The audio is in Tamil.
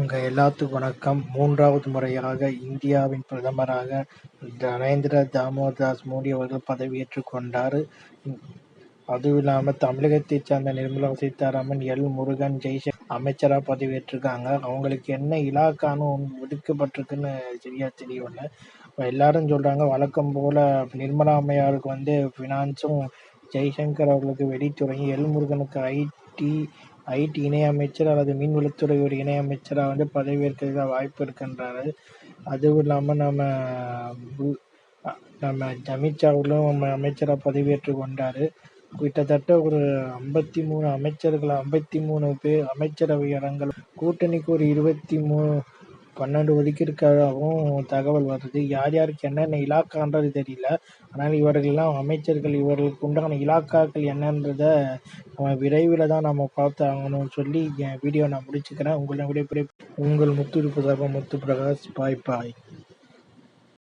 உங்க எல்லாத்துக்கும் வணக்கம். மூன்றாவது முறையாக இந்தியாவின் பிரதமராக நரேந்திர தாமோதாஸ் மோடி அவர்கள் பதவியேற்றுக் கொண்டார். அதுவும் தமிழகத்தைச் சேர்ந்த நிர்மலா சீதாராமன், எல். முருகன், ஜெய்சங்கர் அமைச்சரா பதவியேற்றிருக்காங்க. அவங்களுக்கு என்ன இலாக்கான்னு ஒதுக்கப்பட்டிருக்குன்னு சரியா தெரியவில்ல. எல்லாரும் சொல்றாங்க வழக்கம் போல நிர்மலா அம்மையாருக்கு வந்து ஃபினான்ஸும், ஜெய்சங்கர் அவர்களுக்கு வெடித்துறையும், எல். முருகனுக்கு ஐடி ஐடி இணையமைச்சர் அல்லது மீன்வளத்துறை ஒரு இணையமைச்சரா வந்து பதவியேற்க வாய்ப்பு இருக்கின்றார் அதுவும் இல்லாமல் நம்ம நம்ம அமித்ஷா அவர்களும் நம்ம அமைச்சரா பதவியேற்றுக் கிட்டத்தட்ட ஒரு ஐம்பத்தி மூணு அமைச்சர்கள் ஐம்பத்தி மூணு பேர் அமைச்சரவை இடங்கள் கூட்டணிக்கு ஒரு இருபத்தி மூணு பன்னெண்டு ஒதுக்கியிருக்கிறதாகவும் தகவல் வருது. யார் யாருக்கு என்னென்ன இலாக்கான்றது தெரியல. ஆனால் இவர்கள்லாம் அமைச்சர்கள். இவர்களுக்கு உண்டான இலாக்காக்கள் என்னன்றத நம்ம விரைவில் தான் நம்ம பார்த்தாகணும்னு சொல்லி என் வீடியோ நான் முடிச்சுக்கிறேன். உங்களை விடைபெறுவது உங்கள் முத்துருப்பு சார்பாக முத்து பிரகாஷ். பாய் பாய்.